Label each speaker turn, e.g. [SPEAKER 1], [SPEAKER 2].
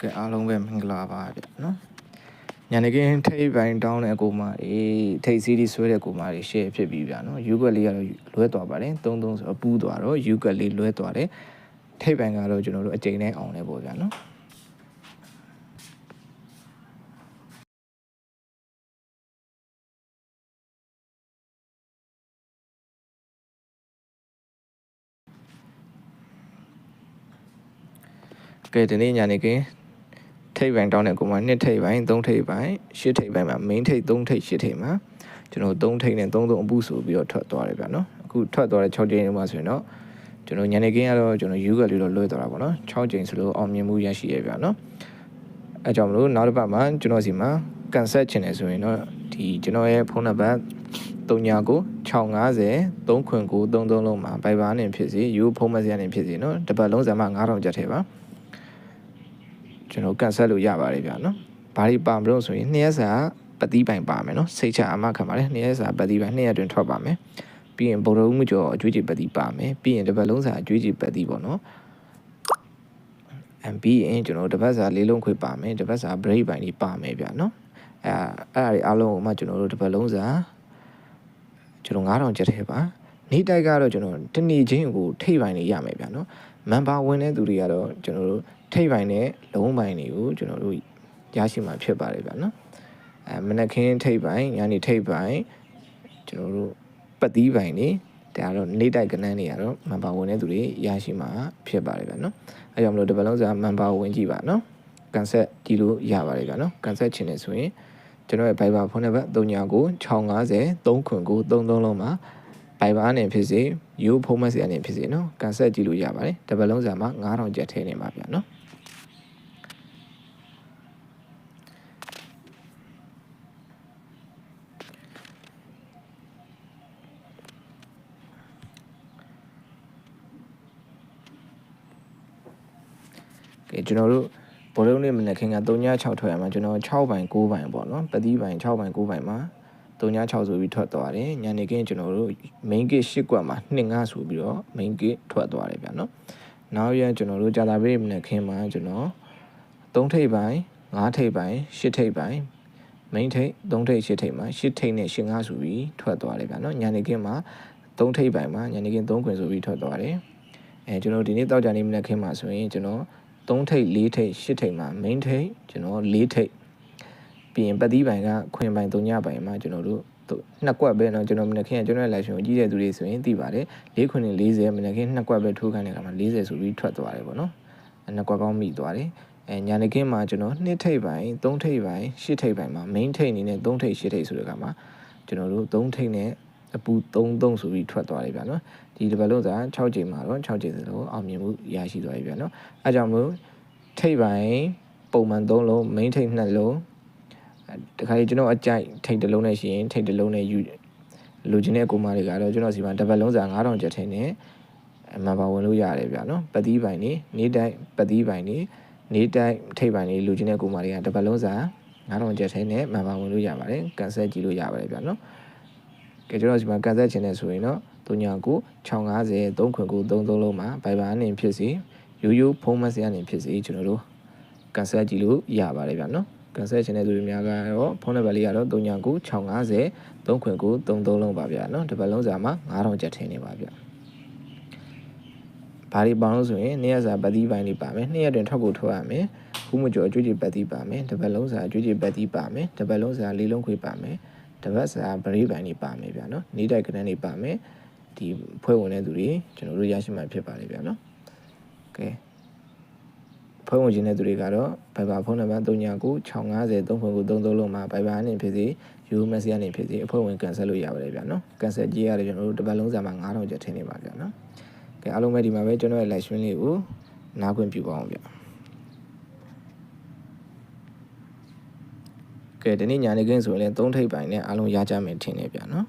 [SPEAKER 1] ကဲအားလုံးပဲမင်္ဂလာပါဗျနော်ညနေခင်းထိပ်ပိုင်းတောင်းတဲ့အကူမအေးထိပ်စီးဒီဆွဲတဲ့ကူမတွေ share ဖြစ်ပြီးဗျနော်ယူကွက်လေးကတော့လွဲသွားပါတယ်သုံးသုံးဆိုတော့ပူးသွားတော့ယူကွက်လေးလွဲသွားတယ်ထိပ်ပိုင်းကတော့ကျွန်တော်တို့အကြိမ်နဲ့အောင်လဲပေါ့ဗျနော်ကဲဒီနေ့ညနေခင်း ထိပ်ပိုင်းတောင်းတဲ့ကိုမှာနှစ်ထိပ်ပိုင်းသုံးထိပ်ပိုင်းရှစ်ထိပ်ပိုင်းမှာ main ထိပ်သုံးထိပ်ရှစ်ထိပ်မှာကျွန်တော်သုံးထိပ်နဲ့သုံးသုံးအပူဆိုပြီးတော့ထွက်သွားတယ်ဗျာနော်အခုထွက်သွားတဲ့6ချိန်လုံးမှာဆိုရင်တော့ကျွန်တော်ညနေခင်းကတော့ကျွန်တော်ယူကလေးတော့လွှဲသွားတာပေါ့နော်6ချိန်ဆိုလို့အောင်မြင်မှုရရှိရဗျာနော်အဲကြောင့်မလို့နောက်တစ်ပတ်မှာကျွန်တော်စီမှာ cancel ချင်တယ်ဆိုရင်တော့ဒီကျွန်တော်ရဲ့ဖုန်းနံပါတ်399650 3933လုံးမှာ Viber နဲ့ဖြစ်စီ You ဖုန်းမစရာနဲ့ဖြစ်စီနော်တပတ်လုံးစာမ9000ကျပ်ထဲပါ ကျွန်တော်ကန်ဆက်လို့ရပါတယ်ဗျာနော်။ဘာတွေပါမလို့ဆိုရင်နှစ်ရက်စာပတိပိုင်ပါမယ်နော်။စိတ်ချအမခံပါတယ်နှစ်ရက်စာပတိပိုင်နှစ်ရက်တွင်ထွက်ပါမယ်။ပြီးရင်ဗုဒ္ဓဦးမှုကျော်အကျွေးကြီးပတိပါမယ်။ပြီးရင်တစ်ပတ်လုံးစာအကျွေးကြီးပတိပေါ့နော်။အပြီးရင်ကျွန်တော်တစ်ပတ်စာလေးလုံးခွေပါမယ်။တစ်ပတ်စာ break ပိုင်ကြီးပါမယ်ဗျာနော်။အဲအဲ့ဒါတွေအားလုံးကိုမှကျွန်တော်တို့တစ်ပတ်လုံးစာကျွန်တော်9000ကျပ်ထဲပါ။နေ့တိုက်ကတော့ကျွန်တော်တနေ့ချင်းကိုထိပ်ပိုင်းနေရမယ်ဗျာနော်။မန်ပါဝင်တဲ့သူတွေကတော့ကျွန်တော်တို့ ထိပ်ပိုင်းနဲ့လုံးပိုင်းတွေကိုကျွန်တော်တို့ရရှိမှာဖြစ်ပါတယ်ဗျာနော်အဲမနက်ခင်းထိပ်ပိုင်းညနေထိပ်ပိုင်းကျွန်တော်တို့ပတ်သီးပိုင်းနေဒါကတော့နေတိုက်ကနန်းတွေကတော့မန်ပါဝင်တဲ့သူတွေရရှိမှာဖြစ်ပါတယ်ဗျာနော်အဲကြောင့်မလို့ဒီဘလုံးစာမန်ပါဝင်ကြည့်ပါနော်ကန်ဆက်ကြည့်လို့ရပါတယ်ဗျာနော်ကန်ဆက်ချင်တယ်ဆိုရင်ကျွန်တော်ရဲ့ Viber ဖုန်းနံပါတ်39 650 3ခွင်9 33လုံးမှာဘိုင်ဘာနဲ့ဖြစ်စေယူဖုန်းမက်ဆီနဲ့ဖြစ်စေနော်ကန်ဆက်ကြည့်လို့ရပါတယ်တပတ်လုံးစာမှာ9000ကျပ်ထဲနေပါဗျာနော် ကဲကျွန်တော်တို့ဘောလုံးလေးမနက်ခင်းက396ထွက်ရမှာကျွန်တော်6ပိုင်း9ပိုင်းပေါ့နော်ပတိပိုင်း6ပိုင်း9ပိုင်းမှာ396ဆိုပြီးထွက်သွားတယ်ညနေခင်းကျွန်တော်တို့ main gate 10ကွက်မှာ25ဆိုပြီးတော့ main gate ထွက်သွားတယ်ဗျာနော်နောက်ရကျွန်တော်တို့ကြာတာပေးမနက်ခင်းမှာကျွန်တော်3ထိပ်ပိုင်း5ထိပ်ပိုင်း10ထိပ်ပိုင်း main ထိပ်3ထိပ်10ထိပ်မှာ10ထိပ်နဲ့15ဆိုပြီးထွက်သွားတယ်ဗျာနော်ညနေခင်းမှာ3ထိပ်ပိုင်းမှာညနေခင်း3ခွင်ဆိုပြီးထွက်သွားတယ်အဲကျွန်တော်ဒီနေ့တောက်ကြနေမနက်ခင်းမှာဆိုရင်ကျွန်တော် 3ထိပ်4ထိပ်8ထိပ်မှာ main ထိပ်ကျွန်တော်4ထိပ်ပြီးရင်ပတ်သီးပိုင်းကခွင်ပိုင်း3ညပိုင်းမှာကျွန်တော်တို့နှစ်ကွက်ပဲเนาะကျွန်တော်မနက်ခင်းကကျွန်တော်ရဲ့ live show ကိုကြည့်တဲ့သူတွေဆိုရင်သိပါတယ်၄ခွင်40မနက်ခင်းနှစ်ကွက်ပဲထိုးခိုင်းတဲ့အခါမှာ40ဆိုပြီးထွက်သွားတယ်ပေါ့နော်နှစ်ကွက်ကောင်းမိသွားတယ်အဲညာနေခင်းမှာကျွန်တော်နှစ်ထိပ်ပိုင်းသုံးထိပ်ပိုင်းရှစ်ထိပ်ပိုင်းမှာ main ထိပ်အနေနဲ့သုံးထိပ်ရှစ်ထိပ်ဆိုတဲ့အခါမှာကျွန်တော်တို့သုံးထိပ်နဲ့ အပူ33ဆိုပြီးထွက်သွားတယ်ဗျာနော်ဒီဒီဘက်လုံးစာ6ချိန်မှာတော့6ချိန်စလုံးအောင်မြင်မှုရရှိသွားပြီဗျာနော်အဲကြောင့်မို့ထိပ်ပိုင်းပုံမှန်3လုံး main ထိပ်2လုံးတခါလေကျွန်တော်အကြိုက်ထိပ်တစ်လုံးနဲ့ရှိရင်ထိပ်တစ်လုံးနဲ့ယူလိုချင်တဲ့ကိုမတွေကတော့ကျွန်တော်စီမှာတစ်ပတ်လုံးစာ9000ကျပ်ထင်းနဲ့မန်ပါဝင်လို့ရတယ်ဗျာနော်ပတိပိုင်းနေနေတိုက်ပတိပိုင်းနေနေတိုက်ထိပ်ပိုင်းနေလိုချင်တဲ့ကိုမတွေကတစ်ပတ်လုံးစာ9000ကျပ်ထင်းနဲ့မန်ပါဝင်လို့ရပါတယ်ကန်ဆယ်ကြည့်လို့ရပါတယ်ဗျာနော် ကဲကျွန်တော်ဒီမှာကန်ဆက်ချင်တယ်ဆိုရင်တော့39 650 3ခွင်9 33လုံးမှာ Viber အနေနဲ့ဖြစ်စီရိုးရိုးဖုန်းမက်ဆေ့အနေနဲ့ဖြစ်စီကျွန်တော်တို့ကန်ဆက်ကြည့်လို့ရပါတယ်ဗျာနော်ကန်ဆက်ချင်တဲ့သူတွေများကတော့ဖုန်းနံပါတ်လေးကတော့39 650 3ခွင်9 33လုံးပါဗျာနော်ဒီပတ်လုံးစာမှာ9000ကျပ်ထင်းနေပါဗျာဘာတွေပေါင်းလို့ဆိုရင်နေ့ရက်စာပတ်သီးပိုင်းလေးပါမယ်နေ့ရက်တွင်ထွက်ကိုထွက်ရမယ်ခုမကျော်အကျွေးကြီးပတ်သီးပါမယ်တပတ်လုံးစာအကျွေးကြီးပတ်သီးပါမယ်တပတ်လုံးစာလေးလုံးခွေပါမယ် တပတ်စာဗရိပိုင်းတွေပါမယ်ဗျာနော်နေတိုက်ကနန်းတွေပါမယ်ဒီဖွဲ့ဝင်တဲ့သူတွေကျွန်တော်တို့ရရှိမှဖြစ်ပါလေဗျာနော်ကဲဖွဲ့ဝင်ခြင်းတဲ့သူတွေကတော့ Viber ဖုန်းနံပါတ်39 650 33933လုံးမှာ Viber နဲ့ဖြစ်စေ U message နဲ့ဖြစ်စေအဖွဲ့ဝင်ကန်ဆယ်လို့ရပါတယ်ဗျာနော်ကန်ဆယ်ကြီးရတယ်ကျွန်တော်တို့တစ်ပတ်လုံးစာမှာ9000ကျပ်ထည့်နေပါဗျာနော်ကဲအားလုံးပဲဒီမှာပဲကျွန်တော်ရဲ့ live stream လေးကိုနားခွင့်ပြုပါအောင်ဗျာ ကဲဒီနေ့ညာနေခင်းဆိုရင်လည်း၃ထိပ်ပိုင်းနဲ့အားလုံးရကြမယ်ထင်တယ်ဗျာနော်